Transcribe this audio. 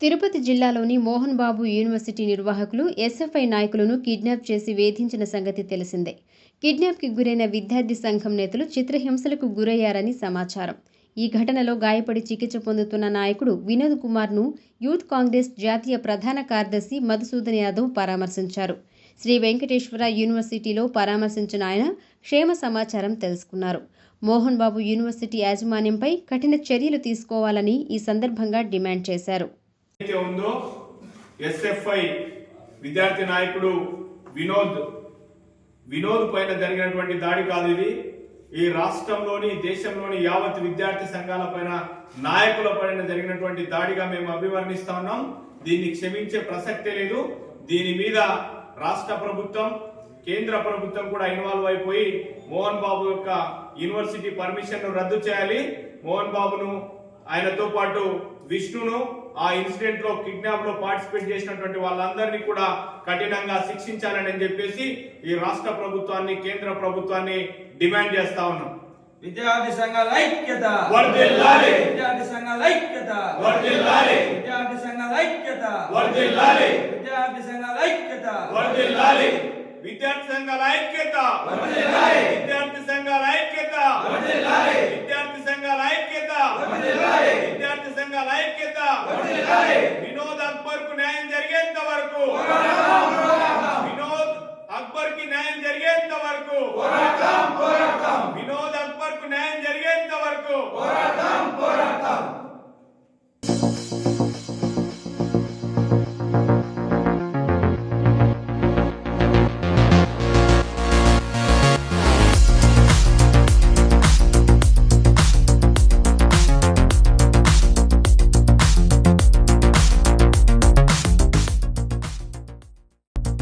తిరుపతి జిల్లాలోని మోహన్ బాబు యూనివర్సిటీ నిర్వాహకులు ఎస్ఎఫ్ఐ నాయకులను కిడ్నాప్ చేసి వేధించిన సంగతి తెలిసిందే. కిడ్నాప్కి గురైన విద్యార్థి సంఘం నేతలు చిత్రహింసలకు గురయ్యారని సమాచారం. ఈ ఘటనలో గాయపడి చికిత్స పొందుతున్న నాయకుడు వినోద్ కుమార్ను యూత్ కాంగ్రెస్ జాతీయ ప్రధాన కార్యదర్శి మధుసూదన్ యాదవ్ పరామర్శించారు. శ్రీ వెంకటేశ్వర యూనివర్సిటీలో పరామర్శించిన ఆయన క్షేమ సమాచారం తెలుసుకున్నారు. మోహన్ బాబు యూనివర్సిటీ యాజమాన్యంపై కఠిన చర్యలు తీసుకోవాలని ఈ సందర్భంగా డిమాండ్ చేశారు. అయితే ఉందో ఎస్ఎఫ్ఐ విద్యార్థి నాయకుడు వినోద్ వినోద్ పైన జరిగినటువంటి దాడి కాదు ఇది. ఈ రాష్ట్రంలోని దేశంలోని యావత్ విద్యార్థి సంఘాల పైన నాయకుల పైన జరిగినటువంటి దాడిగా మేము అభివర్ణిస్తా ఉన్నాం. దీన్ని క్షమించే ప్రసక్తే లేదు. దీని మీద రాష్ట్ర ప్రభుత్వం కేంద్ర ప్రభుత్వం కూడా ఇన్వాల్వ్ అయిపోయి మోహన్ బాబు యొక్క యూనివర్సిటీ పర్మిషన్ను రద్దు చేయాలి. మోహన్ బాబును ఆయనతో పాటు విష్ణును ఆ ఇన్సిడెంట్లో కిడ్నాప్లో పార్టిసిపేట్ చేసినటువంటి వాళ్ళందరినీ కూడా కఠినంగా శిక్షించాలని చెప్పేసి ఈ రాష్ట్ర ప్రభుత్వాన్ని కేంద్ర ప్రభుత్వాన్ని డిమాండ్ చేస్తా ఉన్నాం విద్యార్థి సంఘాల ఐక్యత వర్ధిల్లాలి. విద్యార్థి సంఘాల ఐక్యత వర్ధిల్లాలి. విద్యార్థి సంఘాల ఐక్యత వర్ధిల్లాలి. విద్యార్థి సంఘాల ఐక్యత వర్ధిల్లాలి విద్యార్థి సంఘాల ఐక్యత వర్ధిల్లాలి. విద్యార్థి సంఘాల ఐక్యత వర్ధిల్లాలి. విద్యార్థి సంఘాల ఐక్యత వర్ధిల్లాలి. వినోద్ అక్బర్ కు న్యాయం జరిగేంత వరకు వినోద్ అక్బర్ కి న్యాయం జరిగేంత వరకు వినోద్ అక్బర్ కు న్యాయం జరిగేంత వరకు